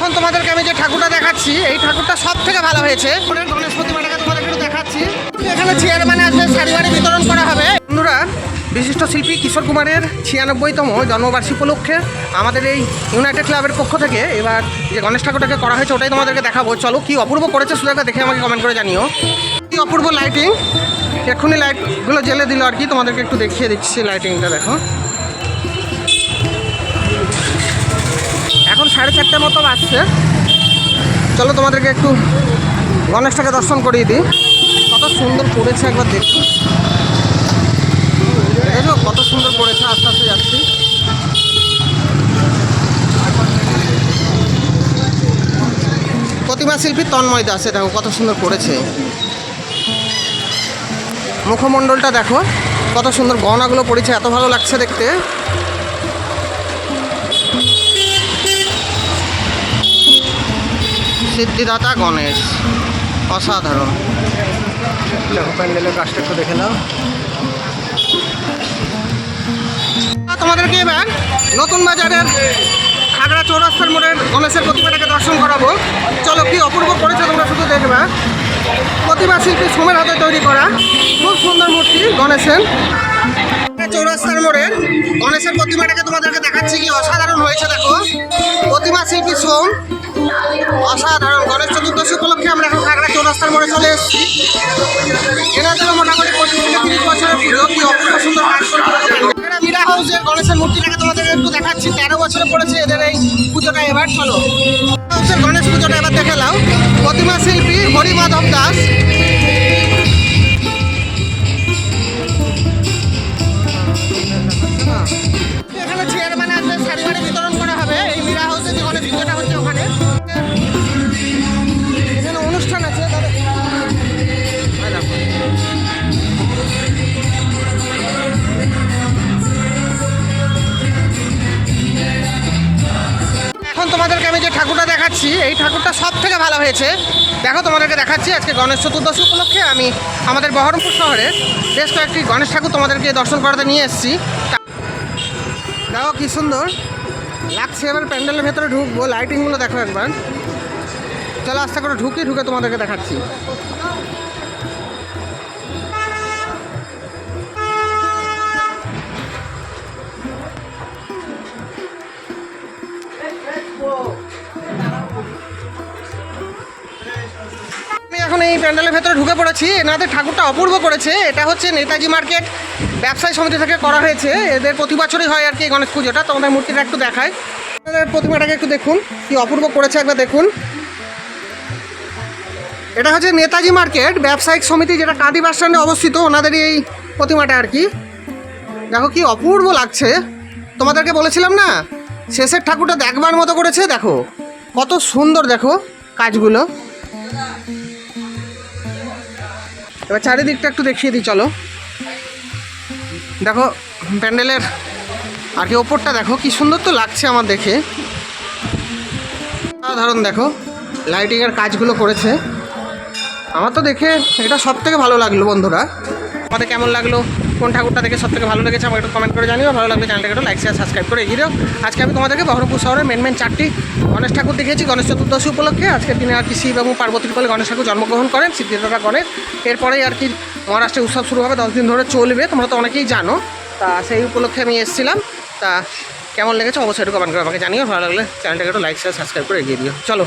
এখন তোমাদেরকে আমি যে ঠাকুরটা দেখাচ্ছি, এই ঠাকুরটা সব থেকে ভালো হয়েছে। গণেশ প্রতিমাটাকে তোমাদেরকে একটু দেখাচ্ছি। এখানে শাড়ি বিতরণ করা হবে। বন্ধুরা, বিশিষ্ট শিল্পী কিশোর কুমারের ছিয়ানব্বইতম জন্মবার্ষিক উপলক্ষে আমাদের এই ইউনাইটেড ক্লাবের পক্ষ থেকে এবার যে গণেশ ঠাকুরটাকে করা হয়েছে, ওটাই তোমাদেরকে দেখাবো। চলো, কি অপূর্ব করেছে শুধু দেখে আমাকে কমেন্ট করে জানিও। কি অপূর্ব লাইটিং এক্ষুনি লাইটগুলো জ্বেলে দিল আর কি, তোমাদেরকে একটু দেখিয়ে দিচ্ছি লাইটিংটা দেখো। সাড়ে চারটের মতো বাজছে। চলো তোমাদেরকে একটু গণেশটাকে দর্শন করিয়ে দিই। কত সুন্দর পড়েছে একবার দেখো। দেখেছ কত সুন্দর পড়েছে, আস্তে আস্তে যাচ্ছি। প্রতিমা শিল্পী তন্ময় দাস দেখো কত সুন্দর পড়েছে। মুখমণ্ডলটা দেখো, কত সুন্দর গহনাগুলো পড়েছে, এত ভালো লাগছে দেখতে। সিদ্ধিদাতা গণেশ, অসাধারণ। দেখো প্যান্ডেলের কাজটা একটু দেখে নাও তোমাদেরকে এবার নতুন বাজারের খাগড়া চৌরাস্তার মোড়ের গণেশের প্রতিমাটাকে দর্শন করাবো। চলো, কি অপূর্ব করেছে তোমরা শুধু দেখবে। প্রতিমা শিল্পী সোমের হাতে তৈরি করা খুব সুন্দর মূর্তি গণেশের। চৌরাস্তার মোড়ের গণেশের প্রতিমাটাকে তোমাদেরকে দেখাচ্ছি, কি অসাধারণ হয়েছে, দেখো। প্রতিমা শিল্পী সোম অসাধারণ গণেশ চতুর্দশী উপলক্ষে আমরা এখন খাগড়া চৌরাস্তার মোড়ে চলে এসেছি। এনাদের মোটামুটি পঁচিশ থেকে তিরিশ বছরের পুজো কি অপূর্ব সুন্দর কাজ মীরা হাউসের গণেশের মূর্তিটাকে তোমাদের একটু দেখাচ্ছি। তেরো বছরে পড়েছে, এদের এই পুজোটা এবার চলো। হাউসের গণেশ পুজোটা এবার দেখে নাও। প্রতিমা শিল্পী হরিমাধব দাস। এখানে চেয়ারম্যান দেখাচ্ছি এই ঠাকুরটা সব থেকে ভালো হয়েছে। দেখো তোমাদেরকে দেখাচ্ছি আজকে গণেশ চতুর্দশী উপলক্ষে আমি আমাদের বহরমপুর শহরে বেশ কয়েকটি গণেশ ঠাকুর তোমাদেরকে দর্শন করাতে নিয়ে এসেছি। দেখো কি সুন্দর। লাগছে এবার প্যান্ডেলের ভেতরে ঢুকবো লাইটিংগুলো দেখো একবার। চলো আস্তে করে ঢুকি, ঢুকে তোমাদেরকে দেখাচ্ছি। এই প্যান্ডেলের ভেতরে ঢুকে পড়েছি। এনাদের ঠাকুরটা অপূর্ব করেছে। এটা হচ্ছে নেতাজি মার্কেট। ব্যবসায়ী সমিতি থেকে করা হয়েছে। এদের প্রতি বছরই হয় আর কি গণেশ পুজোটা। তোমাদের মূর্তিটা একটু দেখায় এদের প্রতিমাটাকে একটু দেখুন। কি অপূর্ব করেছে একবার দেখুন। এটা হচ্ছে নেতাজি মার্কেট। ব্যবসায়িক সমিতি যেটা কাঁদি বাস স্ট্যান্ডে অবস্থিত, ওনাদের এই প্রতিমাটা আর কি। দেখো কি অপূর্ব লাগছে। তোমাদেরকে বলেছিলাম না? শেষের ঠাকুরটা দেখবার মতো করেছে। দেখো, কত সুন্দর দেখো কাজগুলো। এবার চারিদিকটা একটু দেখিয়ে দিই, চলো। দেখো, প্যান্ডেলের, আর কি ওপরটা দেখো, কি সুন্দর তো লাগছে আমার দেখে। সাধারণ দেখো লাইটিংয়ের কাজগুলো করেছে। আমার তো দেখে এটা সব থেকে ভালো লাগল বন্ধুরা। আমাদের কেমন লাগল? কোন ঠাকুরটা দেখে সব থেকে ভালো লেগেছে আমাকে একটু কমেন্ট করে জানিও। ভালো লাগলে চ্যানেলটাকে একটু লাইক শেয়ার সাবস্ক্রাইব করে এগিয়ে দাও আজকে আমি তোমাদেরকে বহরমপুর শহরের মেন মেন চারটি গণেশ ঠাকুর দেখিয়েছি। গণেশ চতুর্দশী উপলক্ষে আজকের দিনে আর কি শিব এবং পার্বতীর কোলে গণেশ ঠাকুর জন্মগ্রহণ করেন সিদ্ধিদাতা গণেশ। এরপরেই আর কি মহারাষ্ট্রে উৎসব শুরু হবে, দশ দিন ধরে চলবে, তোমরা তো অনেকেই জানো। তা সেই উপলক্ষে আমি এসেছিলাম। তা কেমন লেগেছে অবশ্যই একটু কমেন্ট করে আমাকে জানিও। ভালো লাগলে চ্যানেলটাকে একটু লাইক শেয়ার সাবস্ক্রাইব করে এগিয়ে দিও। চলো।